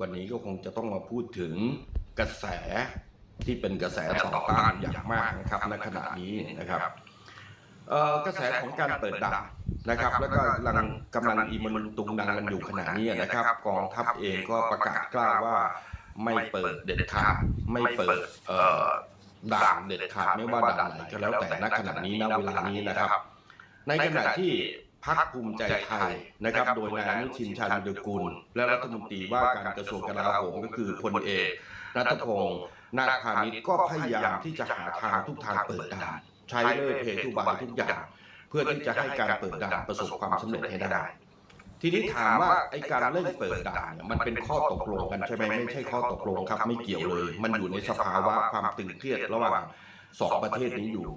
วันนี้ก็คงจะต้องมาพูดถึงกระแสที่เป็นกระแสต่อต้านอย่างมากนะครับณขณะนี้นะครับเอ่อกระแสของการเปิดด่านนะครับ แล้วก็กำลังกำลังอีมันตุงดังกันอยู่ขณะนี้นะครับกองทัพเองก็ประกาศกล้าว่าไม่เปิดเด็ดขาดไม่เปิดเอ่อด่านเด็ดขาดไม่ว่าด่านไหนก็แล้วแต่ณขณะนี้ณเวลานี้นะครับ ในขณะที่ พรรคภูมิใจไทยนะครับ โดยนายอนุทินชาญวิรกูล และรัฐมนตรีว่าการกระทรวงกลาโหมก็คือพลเอกรัตพงศ์นาคพาณิชย์ก็พยายามที่จะหาทางทุกทางเปิดด่าน ใช้เล่ห์เพทุบายทุกอย่าง เพื่อที่จะให้การเปิดด่านประสบความสำเร็จให้ได้ ทีนี้ถามว่าไอ้การเร่งเปิดด่านเนี่ยมันเป็นข้อตกลงกันใช่ไหมไม่ใช่ข้อตกลงครับไม่เกี่ยวเลย มันอยู่ในสภาวะความตึงเครียดระหว่างสองประเทศนี้อยู่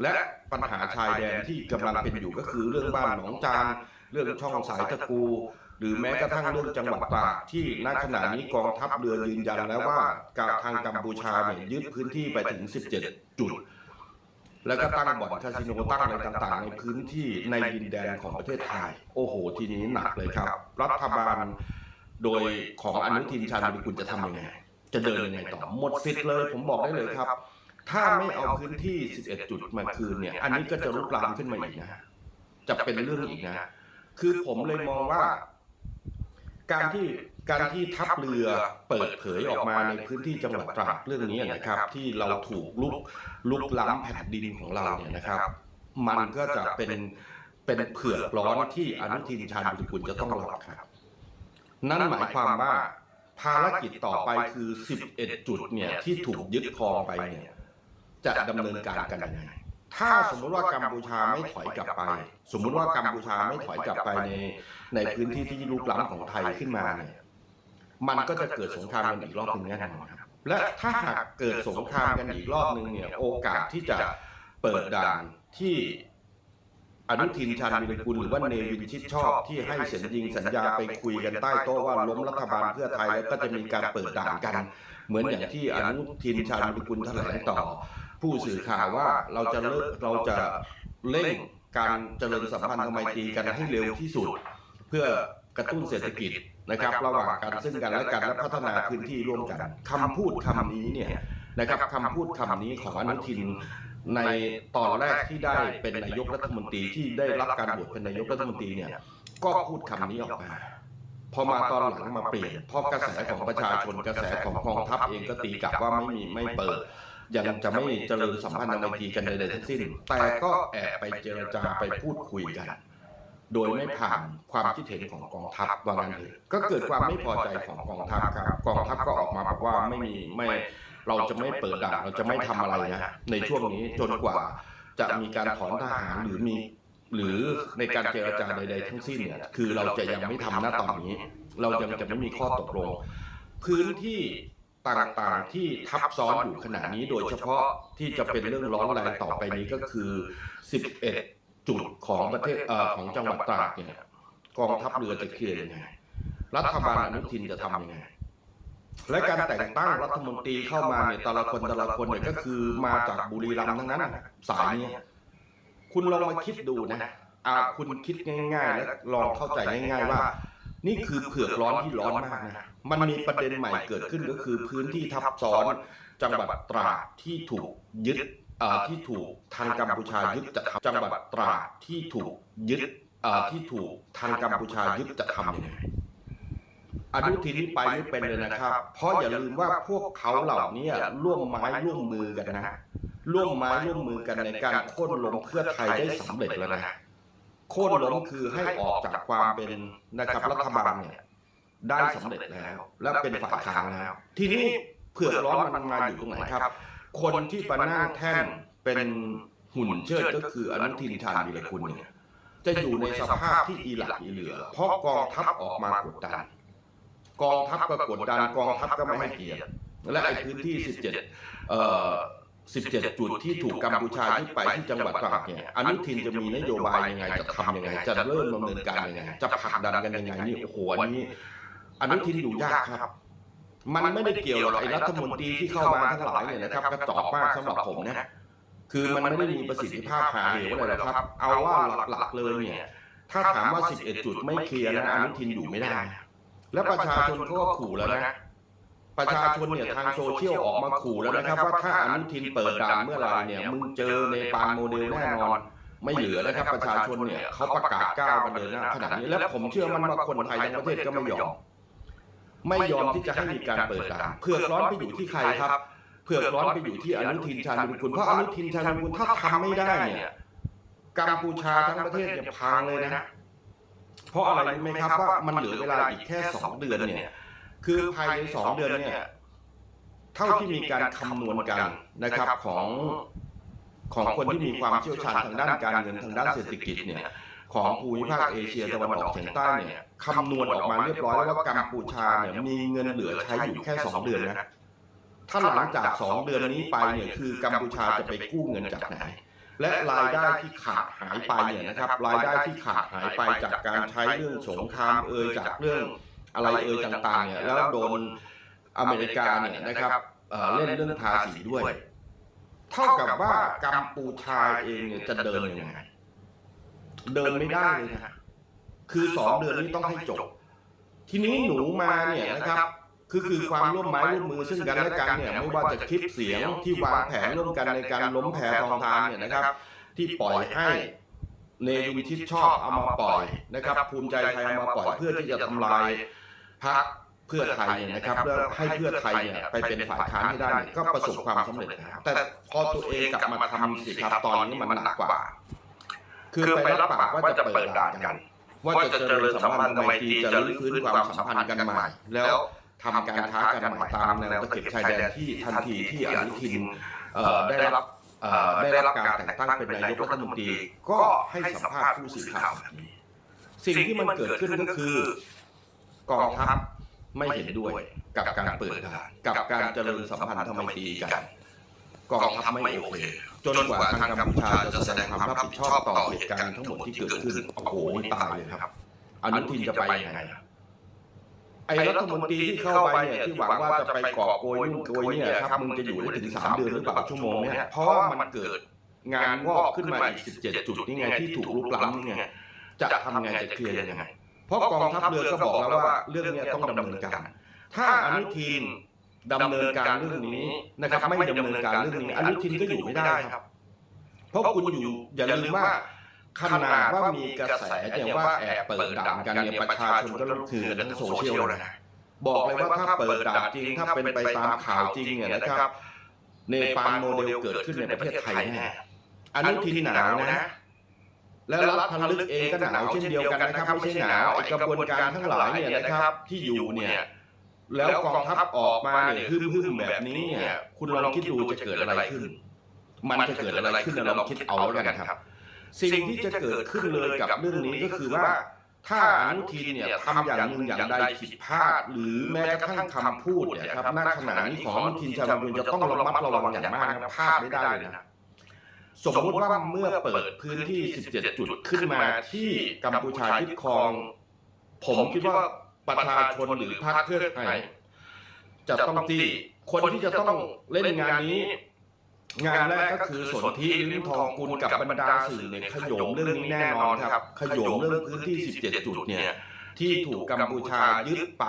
และปัญหาชายแดนที่กำลังเป็นอยู่ก็คือเรื่องบ้านหนองจานเรื่องช่องสายตะกู หรือแม้กระทั่งเรื่องจังหวัดตากที่ณขณะนี้กองทัพเรือยืนยันแล้วว่าการทางกัมพูชาเนี่ยยึดพื้นที่ไปถึง 17 จุด แล้วก็ตั้งบ่อนคาสิโนตั้งอะไรต่างๆ ในพื้นที่ในดินแดนของประเทศไทย โอ้โห ทีนี้หนักเลยครับ รัฐบาลโดยของอนุทินชาญวิรุฬจะทำยังไงจะเดินยังไงต่อหมดสิทธิ์เลย ผมบอกได้เลยครับ ถ้าไม่เอาพื้นที่ 11 จุดมาคืนเนี่ย อันนี้ก็จะลุกลามขึ้นมาอีกนะ จะเป็นเรื่องอีกนะ คือผมเลยมองว่า การที่การที่ทัพเรือเปิดเผยออกมาในพื้นที่จังหวัดตราดเรื่องนี้นะครับ ที่เราถูกลุกลุกล้ำแผ่นดินของเราเนี่ยนะครับ มันก็จะเป็นเป็นเผือกร้อนที่อนุทินชาญวิรุฬจะต้องรับครับ นั่นหมายความว่าภารกิจต่อไปคือ 11 จุดเนี่ยที่ถูกยึดครองไปเนี่ย จะดำเนินการกันยังไงถ้าสมมุติว่ากัมพูชาไม่ถอยกลับไป สมมุติว่ากัมพูชาไม่ถอยกลับไปในในพื้นที่ที่ลุกล้ำของไทยขึ้นมาเนี่ยมันก็จะเกิดสงครามกันอีกรอบหนึ่งแน่นอนครับและถ้าหากเกิดสงครามกันอีกรอบหนึ่งเนี่ยโอกาสที่จะเปิดด่านที่อนุทินชาญวิรกุลหรือว่าเนวินชิดชอบที่ให้เซ็นยิงสัญญาไปคุยกันใต้โต๊ะว่าล้มรัฐบาลเพื่อไทยแล้วก็จะมีการเปิดด่านกัน เหมือนอย่างที่อนุทินชาญวิรกุลแถลงต่อ ผู้สื่อข่าวว่าเราจะเลิกเราจะเร่งการเจริญสัมพันธ์ทำไมตรีกันให้เร็วที่สุด เพื่อกระตุ้นเศรษฐกิจนะครับระหว่างกันซึ่งกันและกันและพัฒนาพื้นที่ร่วมกันคำพูดคำนี้เนี่ยนะครับคำพูดคำนี้ของอนุทินในตอนแรกที่ได้เป็นนายกรัฐมนตรีที่ได้รับการโหวตเป็นนายกรัฐมนตรีเนี่ยก็พูดคำนี้ออกมา พอมาตอนหลังมาเปลี่ยนเพราะกระแสของประชาชนกระแสของกองทัพเองก็ตีกลับว่าไม่มีไม่เปิด ยังจะไม่เจริญสัมพันธ์ในทีกันใดๆทั้งสิ้น แต่ก็แอบไปเจรจาไปพูดคุยกัน โดยไม่ผ่านความคิดเห็นของกองทัพว่างั้นเลยก็เกิดความไม่พอใจของกองทัพครับ กองทัพก็ออกมาบอกว่าไม่มีไม่เราจะไม่เปิดด่านเราจะไม่ทำอะไรนะในช่วงนี้จนกว่าจะมีการถอนทหารหรือมีหรือในการเจรจาใด ๆ ทั้งสิ้นเนี่ย คือเราจะยังไม่ทำหน้าตอนนี้ เรายังจะไม่มีข้อตกลง พื้นที่ ต่างๆ ที่ทับซ้อนอยู่ขณะนี้โดยเฉพาะที่จะเป็นเรื่องร้อนแรงต่อไปนี้ก็คือ 11 จุดของประเทศของจังหวัดตราดเนี่ยกองทัพเรือจะเคลียร์ยังไงรัฐบาลอนุทินจะทำยังไงและการแต่งตั้งรัฐมนตรีเข้ามาเนี่ยแต่ละคนแต่ละคนเนี่ยก็คือมาจากบุรีรัมย์ทั้งนั้นสายเนี้คุณลองมาคิดดูนะอ่าคุณคิดง่าย ๆ และลองเข้าใจง่าย ๆ ว่า นี่คือเผือกร้อนที่ร้อนมากนะ มันมีประเด็นใหม่เกิดขึ้นก็คือพื้นที่ทับซ้อนจังหวัดตราดที่ถูกยึดที่ถูกทางกัมพูชายึดจะทำจังหวัดตราดที่ถูกยึดที่ถูกทางกัมพูชายึดจะทำยังไงอนุทินนี่ไปไม่เป็นเลยนะครับ เพราะอย่าลืมว่าพวกเขาเหล่านี้ร่วมไม้ร่วมมือกันนะ ร่วมไม้ร่วมมือกันในการโค่นล้มเพื่อไทยได้สำเร็จแล้วนะ โค่นล้มคือให้ออกจากความเป็นนะครับรัฐบาลเนี่ยได้สำเร็จแล้ว และเป็นฝ่ายค้านแล้ว ทีนี้เผือกร้อนมันมาอยู่ตรงไหนครับ คนที่ประนั่งแท่นเป็นหุ่นเชิดก็คืออนุทินชาญวีรกุลเนี่ยจะอยู่ในสภาพที่อีหลักอีเหลือ เพราะกองทัพออกมากดดัน กองทัพก็กดดันกองทัพก็ไม่ให้เกียรติและไอ้พื้นที่ 17เอ่อ 17 จุดที่ถูกกัมพูชายึดไปที่จังหวัดตราดเนี่ยอนุทินจะมีนโยบายยังไงจะทำยังไง จะเริ่มดำเนินการยังไงจะผลักดันกันยังไงนี่โอ้โหอันนี้อนุทินอยู่ยากครับ มันไม่ได้เกี่ยวกับไอ้รัฐมนตรีที่เข้ามาทั้งหลายเนี่ยนะครับกระจอกมากสำหรับผมนะคือมันไม่ได้มีประสิทธิภาพหาเหวอะไรหรอกครับ เอาว่าหลักๆเลยเนี่ยถ้าถามว่า 11 จุดไม่เคลียร์นะอนุทินอยู่ไม่ได้ แล้วประชาชนก็ขู่แล้วนะ ประชาชนเนี่ยทางโซเชียลออกมาขู่แล้วนะครับ ว่าถ้าอนุทินเปิดด่านเมื่อไหร่เนี่ยมึงเจอในปานโมเดลแน่นอน ไม่เหลือนะครับประชาชนเนี่ยเขาประกาศก้าวกันเดินหน้าขนาดนี้และผมเชื่อมันว่าคนไทยทั้งประเทศก็ไม่ยอมไม่ยอมที่จะให้มีการเปิดด่านเผือกร้อนไปอยู่ที่ใครครับเผือกร้อนไปอยู่ที่อนุทินชาญวิรุฬเพราะอนุทินชาญวิรุฬถ้าทำไม่ได้เนี่ยกัมพูชาทั้งประเทศเนี่ยพังเลยนะเพราะอะไรรู้ไหมครับว่ามันเหลือเวลาอีกแค่สองเดือนเนี่ย คือภายในสองเดือนเนี่ยเท่าที่มีการคำนวณกันนะครับของของคนที่มีความเชี่ยวชาญทางด้านการเงินทางด้านเศรษฐกิจเนี่ยของภูมิภาคเอเชียตะวันออกเฉียงใต้เนี่ยคำนวณออกมาเรียบร้อยแล้วว่ากัมพูชาเนี่ยมีเงินเหลือใช้อยู่แค่สองเดือนนะถ้าหลังจากสองเดือนนี้ไปเนี่ยคือกัมพูชาจะไปกู้เงินจากไหน และรายได้ที่ขาดหายไปเนี่ยนะครับรายได้ที่ขาดหายไปจากการใช้เรื่องสงครามเอ่ยจากเรื่อง อะไรเอ่ยต่างๆเนี่ยแล้วโดนอเมริกาเนี่ยนะครับเอ่อเล่นเรื่องภาษีด้วย เท่ากับว่ากัมพูชาเองเนี่ยจะเดินยังไง เดินไม่ได้เลยนะคือสองเดือนนี้ต้องให้จบ ทีนี้หนูมาเนี่ยนะครับคือคือความร่วมไม้ร่วมมือซึ่งกันและกันเนี่ยไม่ว่าจะคลิปเสียงที่วางแผนร่วมกันในการล้มแพทองทานเนี่ยนะครับ ที่ปล่อยให้เนวินชิดชอบเอามาปล่อยนะครับ ภูมิใจไทยเอามาปล่อยเพื่อที่จะทำลาย พรรคเพื่อไทยเนี่ยนะครับแล้วให้เพื่อไทยเนี่ยไปเป็นฝ่ายค้านให้ได้เนี่ยก็ประสบความสำเร็จนะครับแต่พอตัวเองกลับมาทำสิครับตอนนี้มันหนักกว่า คือไปรับปากว่าจะเปิดด่านกัน ว่าจะเจริญสัมพันธ์ไมตรีจะรื้อฟื้นความสัมพันธ์กันใหม่ แล้วทำการค้ากันใหม่ตามแนวตะเข็บชายแดนที่ทันทีที่อนุทินเอ่อได้รับเอ่อได้รับการแต่งตั้งเป็นนายกรัฐมนตรีก็ให้สัมภาษณ์ผู้สื่อข่าวแบบนี้สิ่งที่มันเกิดขึ้นก็คือ กองทัพไม่เห็นด้วยกับการเปิดด่านกับการเจริญสัมพันธไมตรีกันกองทัพไม่โอเคจนกว่าทางกัมพูชาจะแสดงความรับผิดชอบต่อเหตุการณ์ทั้งหมดที่เกิดขึ้นโอ้โหนี่ตายเลยครับอนุทินจะไปยังไงไอ้รัฐมนตรีที่เข้าไปเนี่ยที่หวังว่าจะไปกอบโกยนู่นโกยเนี่ยครับมึงจะอยู่ได้ถึงสามเดือนหรือเปล่าชั่วโมงเนี่ยเพราะว่ามันเกิดงานงอกขึ้นมาอีกสิบเจ็ดจุดนี่ไงที่ถูกลุกล้ำนี่ไงจะทำไงจะเคลียร์ยังไงเพ ราะกองทัพเรือก็บอกแล้วว่าเรื่องเนี้ยต้องดำเนินการ ถ้าอนุทินดำเนินการเรื่องนี้นะครับ ไม่ดำเนินการเรื่องนี้อนุทินก็อยู่ไม่ได้ครับ เพราะคุณอยู่อย่าลืมว่าขนาดว่ามีกระแสอย่างว่าแอบเปิดด่านกันเนี่ยประชาชนก็รู้ถือกันทั้งโซเชียลเลยนะบอกเลยว่าถ้าเปิดด่านจริงถ้าเป็นไปตามข่าวจริงเนี่ยนะครับเนปาลโมเดลเกิดขึ้นในประเทศไทยแน่อนุทินหนาวนะ และรัฐพันลึกเองก็หนาวเช่นเดียวกันนะครับไม่ใช่หนาวไอ้กระบวนการทั้งหลายเนี่ยนะครับที่อยู่เนี่ยแล้วกองทัพออกมาเนี่ยฮึ่มๆแบบนี้เนี่ยคุณลองคิดดูจะเกิดอะไรขึ้น มันจะเกิดอะไรขึ้นเราลองคิดเอาแล้วกันครับ สิ่งที่จะเกิดขึ้นเลยกับเรื่องนี้ก็คือว่า ถ้าอนุทินเนี่ยทำอย่างหนึ่งอย่างใดผิดพลาด หรือแม้กระทั่งคำพูดเนี่ยครับณขณะนี้ของอนุทินชาญวิรุฬจะต้องระมัดระวังอย่างมากนะพลาดไม่ได้เลยนะ สมมติว่าเมื่อเปิดพื้นที่ 17 จุดขึ้นมาที่กัมพูชายึดครอง ผมคิดว่าประชาชนหรือพรรคเพื่อไทยจะต้องที่คนที่จะต้องเล่นงานนี้ งานแรกก็คือสนธิลิ้มทองกุลกับบรรดาสื่อเนี่ยขยมเรื่องนี้แน่นอนครับขยมเรื่องพื้นที่ 17 จุดเนี่ย ที่ถูกกัมพูชายึดไป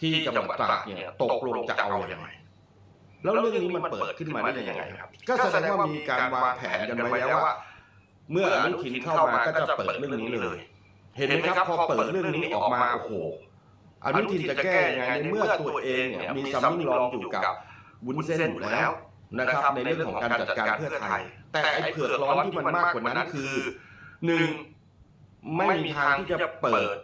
ที่จังหวัดตราดเนี่ยตกลงจะเอาอย่างไร แล้วเรื่องนี้มันเปิดขึ้นมาได้ยังไงครับ ก็แสดงว่ามีการวางแผนกันไว้แล้วว่า เมื่ออนุทินเข้ามาก็จะเปิดเรื่องนี้เลย เห็นไหมครับพอเปิดเรื่องนี้ออกมาโอ้โหอนุทินจะแก้ยังไงในเมื่อตัวเองเนี่ยมีซัมมิ่งรองอยู่กับวุ้นเส้นอยู่แล้วนะครับในเรื่องของการจัดการเพื่อไทย แต่ไอ้เผือกร้อนที่มันมากกว่านั้นคือหนึ่งไม่มีทางที่จะเปิด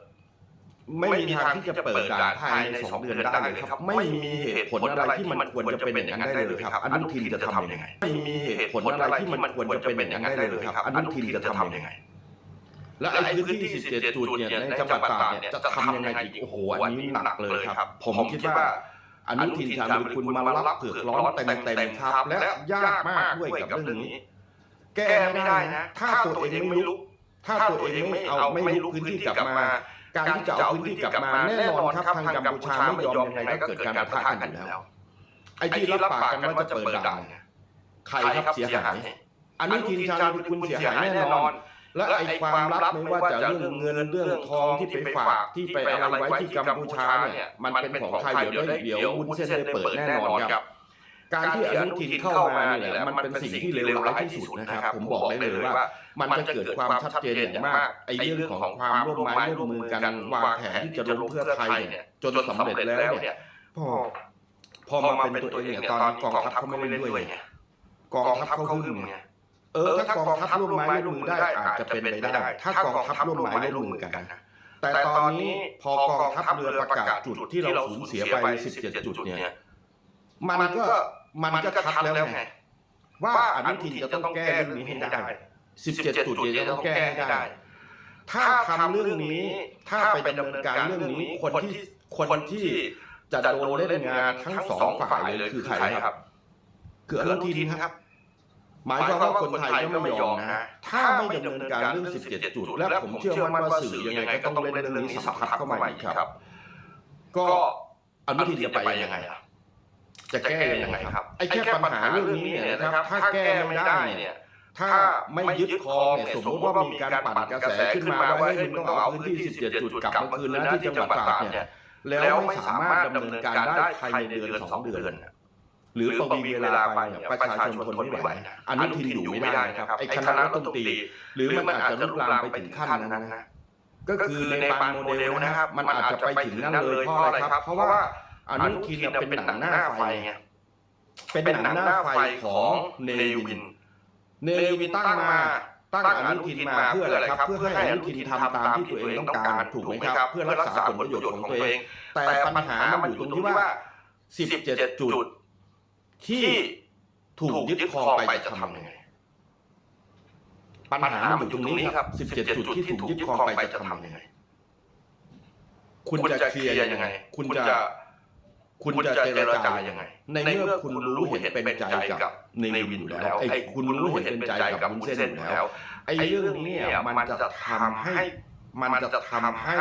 ไม่มีทางที่จะเปิดด่านภายในสองเดือนได้เลยครับ ไม่มีเหตุผลอะไรที่มันควรจะเป็นอย่างนั้นได้เลยครับอนุทินจะทำยังไงไม่มีเหตุผลอะไรที่มันควรจะเป็นอย่างนั้นได้เลยครับอนุทินจะทำยังไง และไอ้พื้นที่ 17 จุดเนี่ยในจังหวัดตราดเนี่ยจะทำยังไงอีกโอ้โหอันนี้หนักเลยครับ ผมคิดว่าอนุทินชาญวิรุฬมารับเผือกร้อนเต็มๆครับ และยากมากด้วยกับเรื่องนี้ แก้ไม่ได้นะ ถ้าตัวเองไม่ลุกถ้าตัวเองไม่เอาไม่ลุกพื้นที่กลับมา การที่จะเอาพื้นที่กลับมาแน่นอนครับทางกัมพูชาไม่ยอมยังไงก็เกิดการปะทะกันอยู่แล้วไอ้ที่รับปากกันว่าจะเปิดด่านเนี่ยใครครับเสียหายอนุทินชาญวิรุฬเสียหายแน่นอน และไอ้ความลับไม่ว่าจะเรื่องเงินเรื่องทองที่ไปฝากที่ไปอะไรไว้ที่กัมพูชาเนี่ยมันเป็นของใครเดี๋ยวได้เดี๋ยววุ้นเส้นได้เปิดแน่นอนครับ การที่อนุทินเข้ามานี่แหละมันเป็นสิ่งที่เลวร้ายที่สุดนะครับ ผมบอกได้เลยว่า มันจะเกิดความชัดเจนอย่างมากไอ้เรื่องของความร่วมไม้ร่วมมือกันวางแผนที่จะล้มเพื่อไทยเนี่ยจนสำเร็จแล้วเนี่ยพอพอมาเป็นตัวเองเนี่ยตอนนี้กองทัพเขาไม่เล่นด้วยไงกองทัพเขาหึ่มไงเออถ้ากองทัพร่วมไม้ร่วมมือได้อาจจะเป็นไปได้ ถ้ากองทัพร่วมไม้ร่วมมือกันแต่ตอนนี้พอกองทัพเรือประกาศจุดที่เราสูญเสียไป 17 จุดเนี่ย มันก็มันก็ชัดแล้วไงว่าอนุทินจะต้องแก้เรื่องนี้ให้ได้17จุดเนี่ยจะต้องแก้ให้ได้ ถ้าทำเรื่องนี้ถ้าไปดำเนินการเรื่องนี้คนที่คนที่จะโดนเล่นงานทั้งสองฝ่ายเลยคือใครครับ คืออนุทินครับหมายความว่าคนไทยก็ไม่ยอมนะ ถ้าไม่ดำเนินการเรื่อง 17 จุด และผมเชื่อมั่นว่าสื่อยังไงก็ต้องเล่นเรื่องนี้สัมผัสเข้ามาอีกครับ ก็อนุทินจะไปยังไงอะ จะแก้ยังไงครับไอ้แค่ปัญหาเรื่องนี้เนี่ยนะครับถ้าแก้ไม่ได้เนี่ยถ้าไม่ยึดครองเนี่ยสมมติว่ามีการปั่นกระแสขึ้นมาว่าให้ยมึงต้องเอาพื้นที่ 17 จุดกลับมาคืนนะที่จังหวัดตากเนี่ยแล้วไม่สามารถดำเนินการได้ภายในเดือนสองเดือนหรือประวิงเวลาไปเนี่ยประชาชนทนไม่ไหวนะอนุทินอยู่ไม่ได้นะครับไอ้คณะรัฐมนตรีหรือมันอาจจะลุกลามไปถึงขั้นนั้นนะก็คือในปานโมเดลนะครับ มันอาจจะไปถึงนั้นเลยเพราะอะไรครับ เพราะว่า อนุทินเนี่ยเป็นหนังหน้าไฟไงเป็นหนังหน้าไฟของเนวิน เนวินตั้งมาตั้งอนุทินมาเพื่ออะไรครับ เพื่อให้อนุทินทำตามที่ตัวเองต้องการถูกไหมครับ เพื่อรักษาผลประโยชน์ของตัวเอง แต่ปัญหามันอยู่ตรงที่ว่า17จุด ที่ถูกยึดครองไปจะทำยังไงปัญหามันอยู่ตรงนี้ครับ17จุดที่ถูกยึดครองไปจะทำยังไง คุณจะเคลียร์ยังไง คุณจะ คุณจะเจรจายังไง ในเมื่อคุณรู้เห็นเป็นใจกับในวินอยู่แล้วไอ้คุณรู้เห็นเป็นใจกับวุ้นเส้นอยู่แล้วไอ้เรื่องนี้เนี่ยมันจะทำให้มันจะทำให้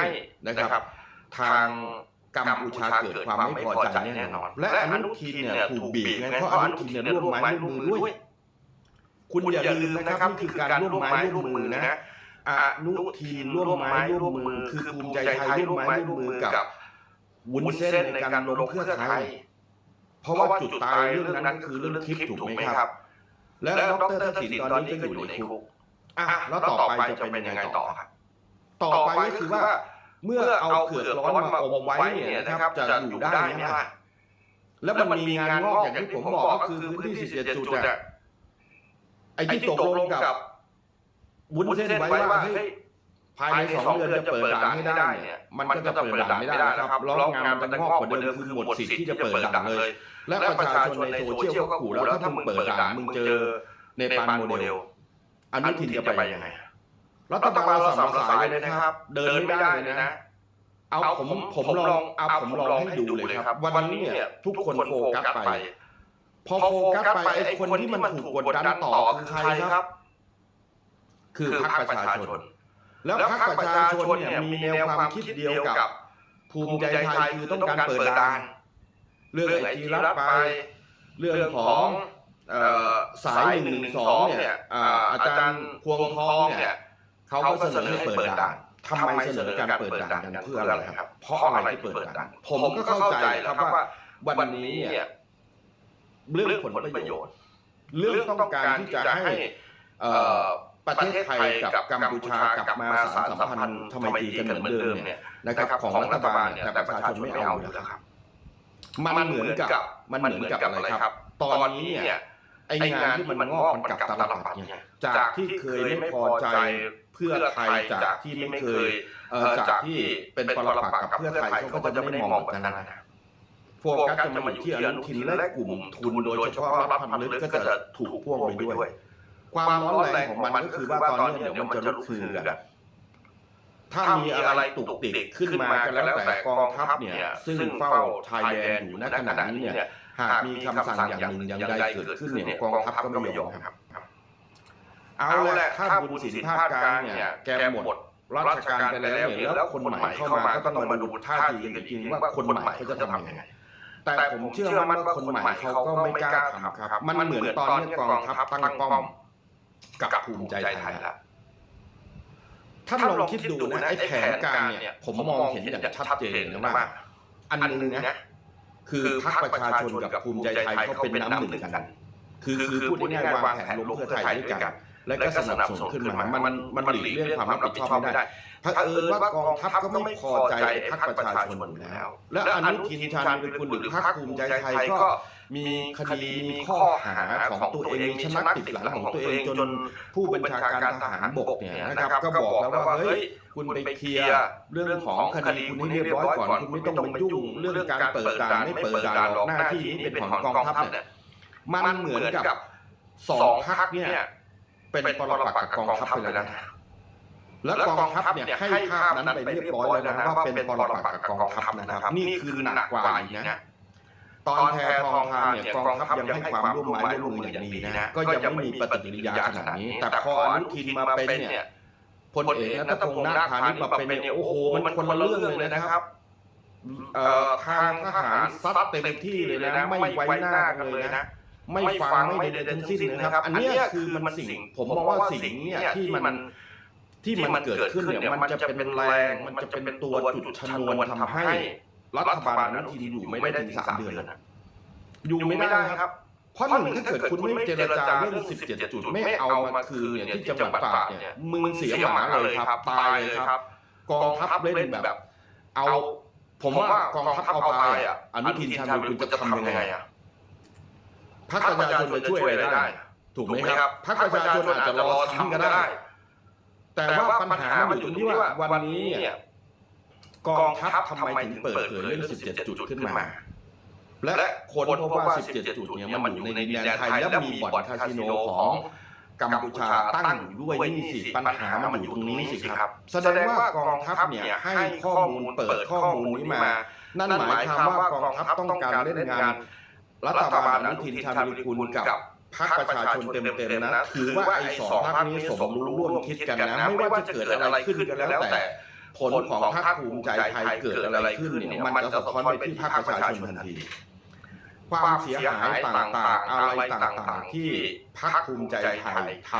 นะครับ ทางกัมพูชาเกิดความไม่พอใจแน่นอน และอนุทินเนี่ยถูกบีบไงเพราะอนุทินเนี่ยร่วมไม้ร่วมมือด้วย คุณอย่าลืมนะครับนี่คือการร่วมไม้ร่วมมือนะอนุทินร่วมไม้ร่วมมือ คือภูมิใจไทยร่วมไม้ร่วมมือกับ วุ้นเส้นในการล้มเพื่อไทย เพราะว่าจุดตายเรื่องนั้นคือเรื่องคลิปถูกไหมครับ และดรทักษิณตอนนี้ก็อยู่ในคุกอะแล้วต่อไปจะเป็นยังไงต่อครับ ต่อไปก็คือว่า เมื่อเอาเผือกร้อนมาอมไว้เนี่ยนะครับ จะอยู่ได้ไหมล่ะแล้วมันมีงานงอกอย่างที่ผมบอกก็คือพื้นที่ 17 จุดอะไอ้ที่ตกลงกับวุ้นเส้นไว้ว่าเฮ้ย ภายในสองเดือนจะเปิดด่านให้ได้เนี่ยมันก็จะเปิดด่านไม่ได้นะครับแล้วงานมันจะงอกกว่าเดิมคือหมดสิทธิ์ที่จะเปิดด่านเลย และประชาชนในโซเชียลก็ขู่แล้วถ้ามึงเปิดด่านมึงเจอในปานโมเดลอนุทินจะไปยังไงรัฐบาลเราสัมสายเลยนะครับ เดินไม่ได้เลยนะเอาผมผมลองเอาผมลองให้ดูเลยครับ วันนี้เนี่ยทุกคนโฟกัสไป พอโฟกัสไปไอ้คนที่มันถูกกดดันต่อคือใครครับ คือพรรคประชาชน แล้วพรรคประชาชนเนี่ยมีแนวความคิดเดียวกับ ภูมิใจไทยคือต้องการเปิดด่านเรื่องไอทีรัฐไป เรื่องของเอ่อสายหนึ่งหนึ่งสองเนี่ยอ่าอาจารย์พวงทองเนี่ยเขาก็เสนอให้เปิดด่านทำไมเสนอการเปิดด่านกันเพื่ออะไรครับ เพราะอะไรที่เปิดด่านผมก็เข้าใจครับว่าวันนี้เนี่ยเรื่องผลประโยชน์ เรื่องต้องการที่จะให้เอ่อ ประเทศไทยกับกัมพูชากลับมาสานสัมพันธ์ทำไมตรีกันเหมือนเดิมเนี่ยนะครับของรัฐบาลเนี่ยแต่ประชาชนไม่เอาอยู่แล้วครับ มันเหมือนกับมันเหมือนกับอะไรครับ ตอนนี้เนี่ยไองานที่มันงอกมันกลับตลปัดเนี่ยจากที่เคยไม่พอใจเพื่อไทยจากที่ไม่เคยเอ่อจากที่เป็นปรปักษ์กับเพื่อไทยเขาก็จะไม่ได้มองแบบนั้นนะโฟกัสจะมาอยู่ที่อนุทินและกลุ่มทุนโดยเฉพาะรัฐพันธ์ลึกก็จะถูกพ่วงไปด้วย ความร้อนแรงของมันก็คือว่าตอนนี้เดี๋ยวมันจะลุกคือกันถ้ามีอะไรตุกติกขึ้นมากันแล้วแต่กองทัพเนี่ย ซึ่งเฝ้าชายแดนอยู่ณขณะนี้เนี่ยหากมีคำสั่งอย่างหนึ่งอย่างใดเกิดขึ้นเนี่ยกองทัพก็ไม่ยอมครับเอาแหละถ้าบุญสินภาคกลางเนี่ยแกหมดราชการไปแล้วเนี่ยแล้วคนใหม่เข้ามาก็ต้องมาดูท่าทีกันอีกทีว่าคนใหม่เขาจะทำยังไงแต่ผมเชื่อมั่นว่าคนใหม่เขาก็ไม่กล้าทำครับ มันเหมือนตอนนี้กองทัพตั้งป้อม กับภูมิใจไทยแล้วท่านลองคิดดูนะไอ้แผนการเนี่ยผมมองเห็นอย่างชัดเจนนะว่าอันหนึงนะคือพรรคประชาชนกับภูมิใจไทยเขาเป็นน้ำหนึ่งกันคือคือพูดง่ายๆวางแผนล้มเพื่อไทยด้วยกันและก็สนับสนุนขึ้นมา มันมันหลีกเลี่ยงความรับผิดชอบไม่ได้เผอิญว่ากองทัพก็ไม่พอใจพรรคประชาชนอยู่แล้ว แล้วอนุทินชาญวิรุฬหรือพรรคภูมิใจไทยก็ มีคดีมีข้อหาของตัวเองมีชนักติดหลังของตัวเองจนผู้บัญชาการทหารบกเนี่ยนะครับก็บอกแล้วว่าเฮ้ยคุณไปเคลียร์เรื่องของคดีคุณให้เรียบร้อยก่อนคุณไม่ต้องมายุ่งเรื่องการเปิดด่านไม่เปิดด่านหรอกหน้าที่นี้เป็นของกองทัพเนี่ยมันเหมือนกับสองพรรคเนี่ยเป็นปรปักษ์กับกองทัพไปแล้วนะแล้วกองทัพเนี่ยให้ภาพนั้นไปเรียบร้อยแล้วนะว่าเป็นปรปักษ์กับกองทัพนะครับ นี่คือหนักกว่าอีกนะ ตอนแพทองทานเนี่ยกองทัพยังให้ความร่วมไม้ร่วมมืออย่างดีนะ ก็ยังไม่มีปฏิกิริยาขนาดนี้ แต่พออนุทินมาเป็นเนี่ยพลเอกนัทพงษ์นาคพานิชมาเป็นเนี่ยโอ้โหมันคนละเรื่องเลยนะครับเอ่อทางทหารซัดเต็มที่เลยนะ ไม่ไว้หน้ากันเลยนะไม่ฟังไม่ใดๆทั้งสิ้นนะครับ อันเนี้ยคือมันสิ่ง ผมมองว่าสิ่งเนี้ยที่มันที่มันเกิดขึ้นเนี่ยมันจะเป็นแรง มันจะเป็นตัวจุดชนวนทำให้ รัฐบาลอนุทินอยู่ไม่ได้ถึงสามเดือนแล้วนะอยู่ไม่ได้ครับ เพราะหนึ่งถ้าเกิดคุณไม่เจรจาเรื่อง17จุด ไม่เอามาคืนเนี่ยที่จังหวัดตากเนี่ยมึงเสียหมาเลยครับ ตายเลยครับ กองทัพเล่นแบบ เอาผมว่ากองทัพเอาตายอะอนุทินชาญวิรุฬจะทำยังไงอะพรรคประชาชนจะช่วยอะไรได้ ถูกไหมครับพรรคประชาชนอาจจะรอทำก็ได้ แต่ว่าปัญหามันอยู่ตรงที่ว่าวันนี้เนี่ย กองทัพทำไมถึงเปิดเผยเรื่อง 17 จุดขึ้นมา และคนพบว่า 17 จุดเนี่ยมันอยู่ในดินแดนไทยและมีบ่อนคาสิโนของกัมพูชาตั้งอยู่ด้วยนี่สิปัญหามันอยู่ตรงนี้สิครับ แสดงว่ากองทัพเนี่ยให้ข้อมูลเปิดข้อมูลนี้มา นั่นหมายความว่ากองทัพต้องการเล่นงานรัฐบาลอนุทินชาญวิรุฬกับพรรคประชาชนเต็มๆนะถือว่าไอ้สองพรรคนี้สมรู้ร่วมคิดกันนะไม่ว่าจะเกิดอะไรขึ้นก็แล้วแต่ ผลของพรรคภูมิใจไทยเกิดอะไรขึ้นเนี่ยมันจะสะท้อนไปที่พรรคประชาชนทันที ความเสียหายต่างๆอะไรต่างๆ ที่พรรคภูมิใจไทยท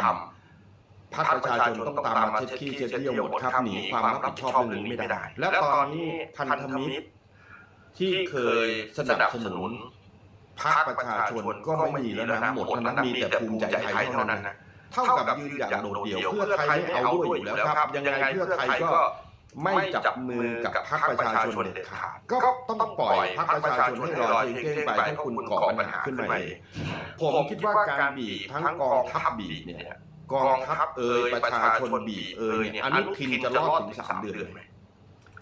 ำพรรคประชาชนต้องตามมาเช็ดขี้เช็ดเยี่ยวหมดครับหนีความรับผิดชอบเรื่องนี้ไม่ได้ แล้วตอนนี้พันธมิตรที่เคยสนับสนุนพรรคประชาชนก็ไม่มีแล้วนะหมดเท่านั้นมีแต่ภูมิใจไทยเท่านั้นนะเท่ากับยืนอย่างโดดเดี่ยวเพื่อไทยไม่เอาด้วยอยู่แล้วครับ ยังไงเพื่อไทยก็ ไม่จับมือกับพรรคประชาชนเด็ดขาดก็ต้องปล่อยพรรคประชาชนให้ลอยเก้งไปถ้าคุณก่อปัญหาขึ้นมาเองผมคิดว่าการบีบทั้งกองทัพบีบเนี่ยกองทัพเอ่ยประชาชนบีบเอ่ยเนี่ยอนุทินจะรอดถึงสามเดือนไหม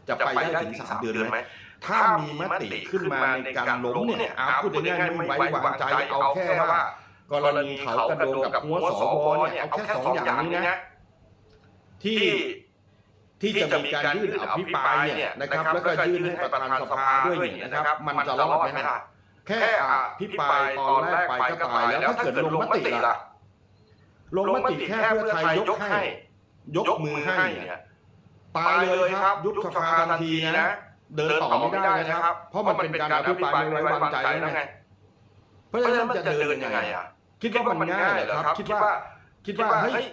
จะไปได้ถึงสามเดือนไหมถ้ามีมติขึ้นมาในการล้มเนี่ยเอาพูดง่ายๆไม่ไว้วางใจเอาแค่ว่ากรณีเขากระโดงกับหัวสวเนี่ยเอาแค่สองอย่างนี้นะที่ ที่จะมีการยื่นอภิปรายเนี่ยนะครับแล้วก็ยื่นให้ประธานสภาด้วยเนี่ยนะครับ มันจะรอดไหมนะแค่อภิปรายตอนแรกไปก็ตายแล้วถ้าเกิดลงมติล่ะลงมติแค่เพื่อไทยยกให้ ยกมือให้เนี่ยตายเลยครับ ยุบสภาทันทีนะเดินต่อไม่ได้นะครับ เพราะมันเป็นการอภิปรายไม่ไว้วางใจแล้วไงเพราะฉะนั้นจะเดินยังไงอะคิดว่ามันง่ายเหรอครับ คิดว่าคิดว่าเฮ้ย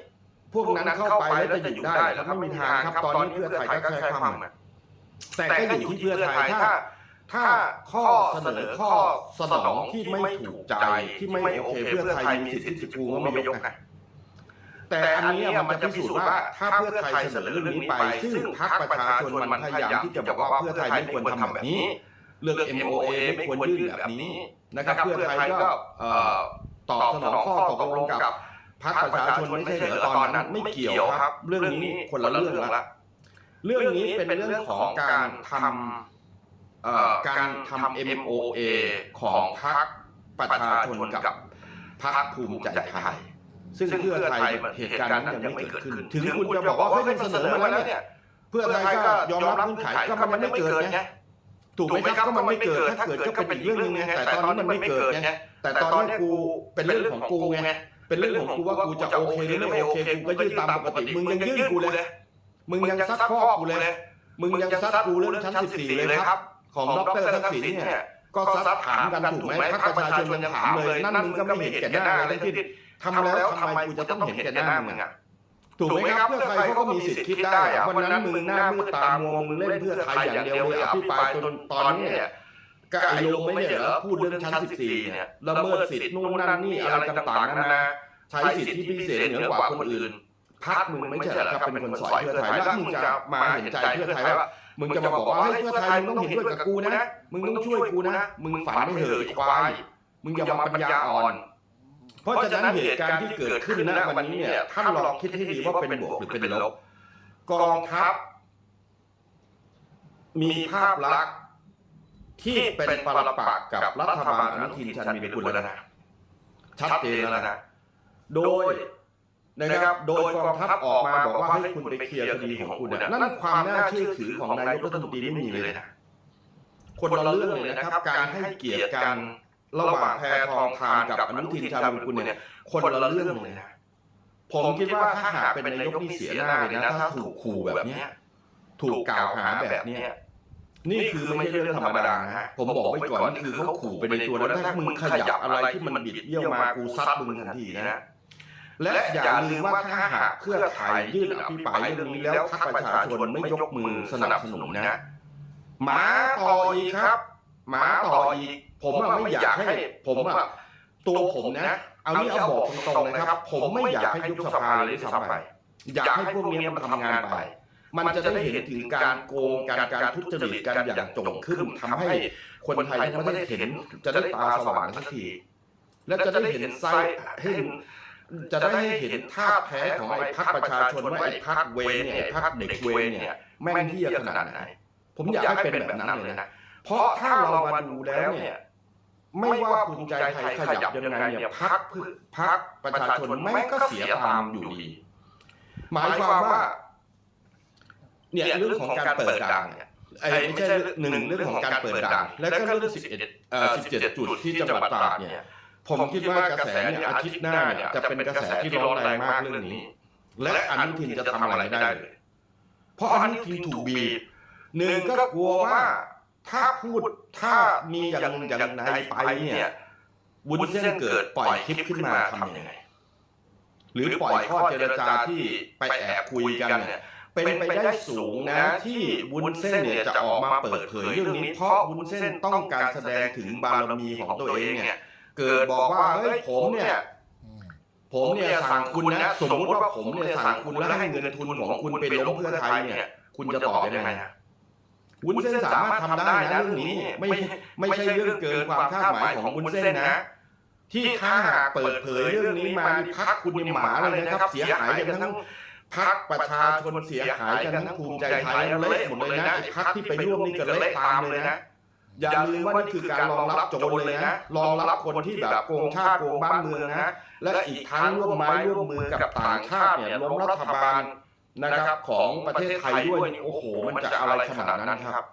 พวกนั้นเข้าไปแล้วจะอยู่ได้ครับไม่มีทางครับ ตอนนี้เพื่อไทยก็แค่ความแต่ก็อยู่ที่เพื่อไทยถ้าถ้าข้อเสนอข้อสนองที่ไม่ถูกใจที่ไม่โอเคเพื่อไทยมีสิทธิ์ที่จะพูก็ไม่ยกนะแต่อันนี้มันจะพิสูจน์ว่าถ้าเพื่อไทยเสนอเรื่องนี้ไป ซึ่งพรรคประชาชนมันพยายามที่จะบอกว่าเพื่อไทยไม่ควรทำแบบนี้ เรื่อง MOA ไม่ควรยื่นแบบนี้นะครับเพื่อไทยก็ตอบสนองข้อตกลงกับ พรรคประชาชนไม่ใช่เหรอตอนนั้นไม่เกี่ยวครับ เรื่องนี้คนละเรื่องละเรื่องนี้เป็นเรื่องของการทำเอ่อการทำ MOA ของพรรคประชาชนกับพรรคภูมิใจไทย ซึ่งเพื่อไทยเหตุการณ์นั้นยังไม่เกิดขึ้น ถึงคุณจะบอกว่าเฮ้ยมันเสนอมาแล้วเนี่ยเพื่อไทยก็ยอมรับเงื่อนไขก็มันไม่เกิดไงถูกไหมครับก็มันไม่เกิดถ้าเกิดก็เป็นอีกเรื่องหนึงไงแต่ตอนนี้มันไม่เกิดไงแต่ตอนนี้กูเป็นเรื่องของกูไง เป็นเรื่องของกูว่ากูจะโอเคหรือไม่โอเคกูก็ยื่นตามปกติมึงยังยื่นกูเลย มึงยังซัดฟอกกูเลยมึงยังซัดกูเรื่องชั้นสิบสี่เลยครับ ของดรทักษิณเนี่ยก็ซัดถามกันถูกไหมพรรคประชาชนยังถามเลยนั่นมึงก็ไม่เห็นแก่หน้าอะไรทั้งที่ทำแล้วทำไมกูจะต้องเห็นแก่หน้ามึงอะกถูกไหมครับเพื่อไทยเขาก็มีสิทธิ์คิดได้อะวันนั้นมึงหน้ามืดตามัวมึงเล่นเพื่อไทยอย่างเดียวเลยอภิปรายจนตอนนี้เนี่ย ก็ไอ้ลงไม่เนี่ยเหรอพูดเรื่องชั้น14เนี่ยละเมิดสิทธิ์นู่นนั่นนี่อะไรต่างๆนานาใช้สิทธิพิเศษเหนือกว่าคนอื่นพักมึงไม่ใช่เหรอครับเป็นคนสอยเพื่อไทยแล้วมึงจะมาเห็นใจเพื่อไทยว่ามึงจะมาบอกว่าเฮ้เพื่อไทยมึงต้องเห็นด้วยกับกูนะมึงต้องช่วยกูนะมึงฝันไม่เหอะไอ้ควายมึงอย่ามาปัญญาอ่อน เพราะฉะนั้นเหตุการณ์ที่เกิดขึ้นณวันนี้เนี่ยท่านลองคิดให้ดีว่าเป็นบวกหรือเป็นลบกองทัพมีภาพลักษณ์ ที่เป็นปรปักษ์กับรัฐบาลอนุทินชาญวีรกุลแล้วนะชัดเจนแล้วนะโดยนะครับ โดยกองทัพออกมาบอกว่าให้คุณไปเคลียร์คดีของคุณนะนั่นความน่าเชื่อถือของนายกรัฐมนตรีไม่มีเลยนะคนละเรื่องเลยนะครับ การให้เกียรติกันระหว่างแพทองทานกับอนุทินชาญวีรกุลเนี่ยคนละเรื่องเลยนะผมคิดว่าถ้าหากเป็นนายกนี่เสียหน้าเลยนะถ้าถูกขู่แบบเนี้ยถูกกล่าวหาแบบเนี้ย นี่คือไม่ใช่เรื่องธรรมดานะฮะ ผมบอกไว้ก่อนนี่คือเขาขู่ไปในตัวแล้วถ้ามึงขยับอะไรที่มันบิดเบี้ยวมากูซัดมึงทันทีนะ และอย่าลืมว่าถ้าหากเพื่อไทยยื่นอภิปรายเรื่องนี้แล้วพรรคประชาชนไม่ยกมือสนับสนุนนะหมาต่ออีกครับหมาต่ออีก ผมอะไม่อยากให้ ผมอะตัวผมนะ เอานี่เอาบอกตรงๆนะครับ ผมไม่อยากให้ยุบสภาเลยด้วยซ้ำไปอยากให้พวกนี้มันทำงานไป มันจะได้เห็นถึงการโกงการการทุจริตกันอย่างจงขึ้นทำให้คนไทยทั้งประเทศเห็นจะได้ตาสว่างสักที และจะได้เห็นไส้เห็นจะได้เห็นท่าแท้ของไอ้พักประชาชนว่าไอ้พักเวเนี่ยไอ้พักเด็กเวเนี่ยแม่งเที่ยขนาดไหนผมอยากให้เป็นแบบนั้นเลยนะเพราะถ้าเรามาดูแล้วเนี่ยไม่ว่าภูมิใจไทยขยับยังไงเนี่ยพักพักประชาชนแม่งก็เสียตามอยู่ดี หมายความว่า เนี่ยเรื่องของการเปิดด่านเนี่ยไอ้ไม่ใช่หนึ่งเรื่องของการเปิดด่านแล้วก็เรื่องสิบเอ็ดเอ่อสิบเจ็ดจุดที่จังหวัดตราดเนี่ยผมคิดว่ากระแสเนี่ยอาทิตย์หน้าเนี่ยจะเป็นกระแสที่ร้อนแรงมากเรื่องนี้ และอนุทินจะทำอะไรไม่ได้เลยเพราะอนุทินถูกบีบหนึ่งก็กลัวว่าถ้าพูดถ้ามีอย่างหนึ่งอย่างใดไปเนี่ยวุ้นเส้นเกิดปล่อยคลิปขึ้นมาทำยังไงหรือปล่อยข้อเจรจาที่ไปแอบคุยกันเนี่ย เป็นไปได้สูงนะที่วุ้นเส้นเนี่ยจะออกมาเปิดเผยเรื่องนี้เพราะวุ้นเส้นต้องการแสดงถึงบารมีของตัวเองเนี่ยเกิดบอกว่าเฮ้ยผมเนี่ยผมเนี่ยสั่งคุณนะ สมมติว่าผมเนี่ยสั่งคุณแล้วให้เงินทุนของคุณไปล้มเพื่อไทยเนี่ย คุณจะตอบยังไงวุ้นเส้นสามารถทำได้นะเรื่องนี้ไม่ไม่ใช่เรื่องเกินความคาดหมายของวุ้นเส้นนะ ที่ถ้าหากเปิดเผยเรื่องนี้มานี่พักคุณนี่หมาเลยนะครับ เสียหายกันทั้ง พักประชาชนเสียหายกันทั้งภูมิใจไทยเละหมดเลยนะไอ้พักที่ไปร่วมนี่ก็เละตามเลยนะอย่าลืมว่านี่คือการรองรับโจรเลยนะรองรับคนที่แบบโกงชาติโกงบ้านเมืองนะและอีกทั้งร่วมไม้ร่วมมือกับต่างชาติเนี่ยล้มรัฐบาลนะครับของประเทศไทยด้วยนี่โอ้โห มันจะอะไรขนาดนั้นครับ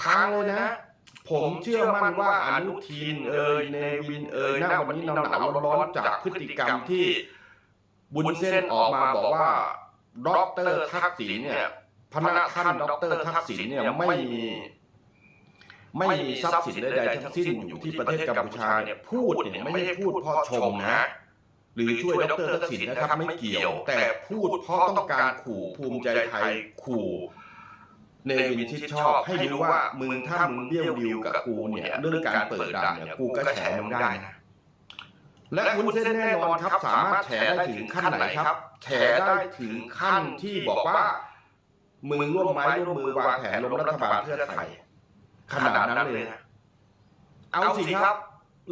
พังเลยนะ ผมเชื่อมั่นว่าอนุทินเอ่ยเนวินเอ่ยหน้าวันนี้หนาวๆร้อนๆจากพฤติกรรมที่ บุญเส้นออกมาบอกว่าดอกเตอรทักษิณเนี่ยพนักท่านดอกเตอรทักษิณเนี่ยไม่มีไม่มีทรัพย์สินใดๆทั้งสิ้นอยู่ที่ประเทศกัมพูชาเนี่ยพูดเนี่ยไม่ได้พูดเพราะชมนะ หรือช่วยดรทักษิณนะครับไม่เกี่ยว แต่พูดเพราะต้องการขู่ภูมิใจไทยขู่เนวินชิดชอบให้รู้ว่ามึงถ้ามึงเบี้ยวดิวกับกูเนี่ยเรื่องการเปิดด่านเนี่ยกูก็แฉมึงได้นะ และวุ้นเส้นแน่นอนครับ สามารถแฉได้ถึงขั้นไหนครับ แฉได้ถึงขั้นที่บอกว่ามึงร่วมไม้ร่วมมือวางแผนล้มรัฐบาลเพื่อไทยขนาดนั้นเลยนะเอาสิครับ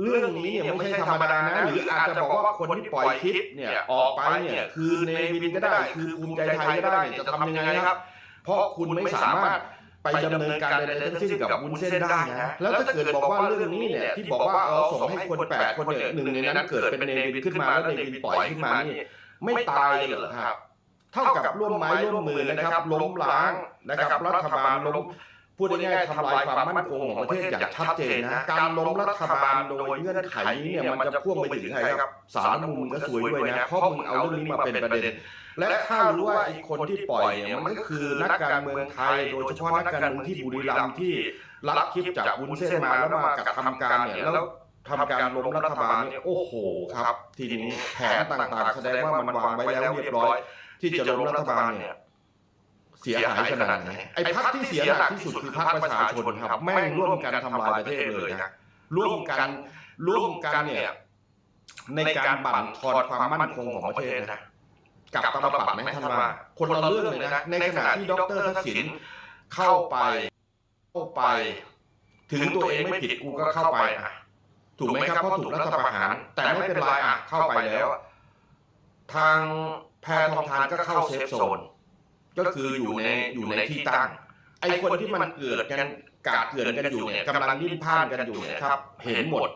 เรื่องนี้เนี่ยไม่ใช่ธรรมดานะหรืออาจจะบอกว่าคนที่ปล่อยคลิปเนี่ยออกไปเนี่ยคือเนวินก็ได้ คือภูมิใจไทยก็ได้เนี่ยจะทำยังไงครับ เพราะคุณไม่สามารถ ไปดำเนินการใดๆทั้งสิ้นกับวุ้นเส้นได้นะแล้วถ้าเกิดบอกว่าเรื่องนี้เนี่ยที่บอกว่าเอาส่งให้คนแปดคนเนี่ยหนึ่งในนั้นเกิดเป็นเนวินขึ้นมาแล้วเนวินปล่อยขึ้นมานี่ไม่ตายเลยเหรอครับ เท่ากับร่วมไม้ร่วมมือนะครับล้มล้างนะครับรัฐบาลล้ม พูดง่ายๆทำลายความมั่นคงของประเทศอย่างชัดเจนนะการล้มรัฐบาลโดยเงื่อนไขนี้เนี่ยมันจะพ่วงไปถึงใครครับสารรัฐธรรมนูลก็สวยด้วยนะเพราะมึงเอาเรื่องนี้มาเป็นประเด็น และถ้ารู้ว่าไอ้คนที่ปล่อยเนี่ยมันก็คือนักการเมืองไทย โดยเฉพาะนักการเมืองที่บุรีรัมย์ที่รับคลิปจากวุ้นเส้นมาแล้วมากระทำการเนี่ยแล้วทำการล้มรัฐบาลเนี่ยโอ้โหครับ ทีนี้แผนต่างๆ แสดงว่ามันวางไว้แล้วเรียบร้อย ที่จะล้มรัฐบาลเนี่ย เสียหายขนาดไหนไอ้พักที่เสียหนักที่สุดคือพักประชาชนครับแม่งร่วมกันทำลายประเทศเลยนะร่วมกันร่วมกันเนี่ยในการบั่นทอนความมั่นคงของประเทศนะกับตลปัดไหมท่านว่า คนละเรื่องเลยนะในขณะที่ดรทักษิณเข้าไปเข้าไป ถึงตัวเองไม่ผิดกูก็เข้าไปอะถูกไหมครับเพราะถูกรัฐประหาร แต่ไม่เป็นไรอะเข้าไปแล้ว ทางแพทองทานก็เข้าเซฟโซน ก็คืออยู่ในอยู่ในที่ตั้ง ไอ้คนที่มันเกิดกันกาดเกลื่อนกันอยู่เนี่ยกำลังดิ้นพ่านกันอยู่เนี่ยครับ เห็นหมด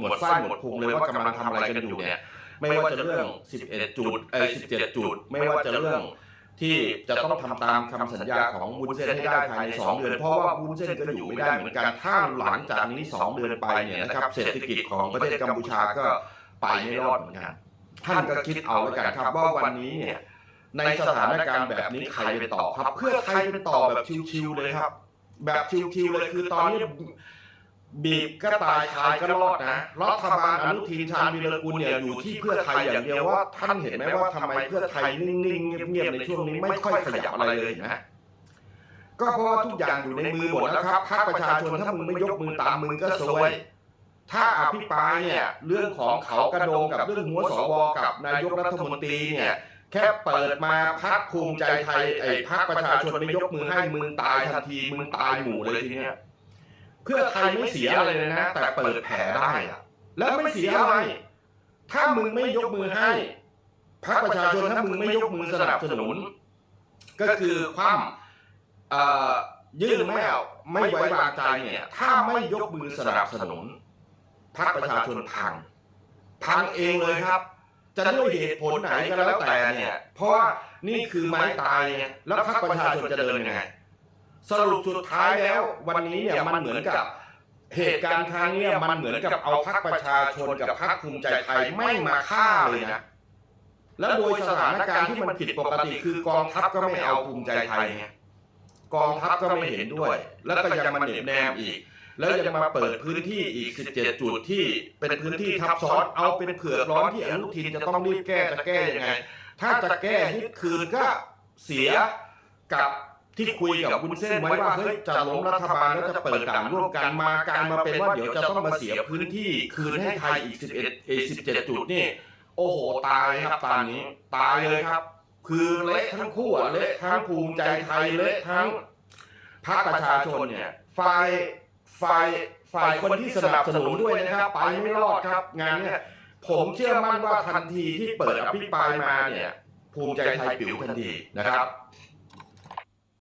หมดไส้หมดพุงเลยว่ากำลังทำอะไรกันอยู่เนี่ย ไม่ว่าจะเรื่อง 11 จุดเอ้ย17 จุด ไม่ว่าจะเรื่องที่จะต้องทำตามคำสัญญาของวุ้นเส้นให้ได้ภายใน 2 เดือน เพราะว่าวุ้นเส้นก็อยู่ไม่ได้เหมือนกัน ถ้าหลังจากนี้ 2 เดือนไปเนี่ยนะครับเศรษฐกิจของประเทศกัมพูชาก็ไปไม่รอดเหมือนกัน ท่านก็คิดเอาแล้วกันครับว่าวันนี้เนี่ย ในสถานการณ์แบบนี้ใครเป็นต่อครับ เพื่อไทยเป็นต่อแบบชิวๆเลยครับ แบบชิวๆเลยคือตอนนี้บีบก็ตายคายก็รอดนะรัฐบาลอนุทินชาญวีรกุลเนี่ยอยู่ที่เพื่อไทยอย่างเดียวว่าท่านเห็นไหมว่าทำไมเพื่อไทยนิ่งๆเงียบๆในช่วงนี้ไม่ค่อยขยับอะไรเลยนะก็เพราะว่าทุกอย่างอยู่ในมือหมดแล้วครับพรรคประชาชนถ้ามึงไม่ยกมือตามมึงก็ซวย ถ้าอภิปรายเนี่ยเรื่องของเขากระโดงกับเรื่องหัวสวกับนายกรัฐมนตรีเนี่ย แค่เปิดมาพักภูมิใจไทยไอ้พักประชาชนไม่ยกมือให้มึงตายทันทีมึงตายหมู่เลยทีเนี้ยเพื่อไทยไม่เสียอะไรเลยนะ แต่เปิดแผลได้อะแล้วไม่เสียอะไร ถ้ามึงไม่ยกมือให้พรรคประชาชนถ้ามึงไม่ยกมือสนับสนุน ก็คือความยื่นไม่เอาไม่ไว้วางใจเนี่ย ถ้าไม่ยกมือสนับสนุนพรรคประชาชนพังพังเองเลยครับ จะด้วยเหตุผลไหนก็แล้วแต่เนี่ย เพราะว่านี่คือไม้ตายไงแล้วพรรคประชาชนจะเดินยังไง สรุปสุดท้ายแล้ว วันนี้เนี่ยมันเหมือนกับ เหตุการณ์ครั้งเนี้ยมันเหมือนกับเอาพรรคประชาชนกับพรรคภูมิใจไทยไม่มาฆ่าเลยนะแล้วโดยสถานการณ์ที่มันผิดปกติคือกองทัพก็ไม่เอาภูมิใจไทยไงกองทัพก็ไม่เห็นด้วย แล้วก็ยังมาเหน็บแนมอีก แล้วยังมาเปิดพื้นที่อีก 17 จุดที่เป็นพื้นที่ทับซ้อนเอาเป็นเผือกร้อนที่อนุทินจะต้องรีบแก้จะแก้ยังไง ถ้าจะแก้ยึดคืนก็เสียกับที่คุยกับวุ้นเส้นไว้ว่าเฮ้ยจะล้มรัฐบาลแล้วจะเปิดด่านร่วมกันมากลายมาเป็นว่าเดี๋ยวจะต้องมาเสียพื้นที่คืนให้ไทยอีก 11เอ17 จุดนี่ โอ้โหตายครับตอนนี้ ตายเลยครับ คือเละทั้งคู่เละทั้งภูมิใจไทยเละทั้งพรรคประชาชนเนี่ยฝ่าย ฝ่ายฝ่ายคนที่สนับสนุนด้วยนะครับไปไม่รอดครับ งานเนี่ยผมเชื่อมั่นว่าทันทีที่เปิดอภิปรายมาเนี่ย ภูมิใจไทยปิ๋วทันทีนะครับ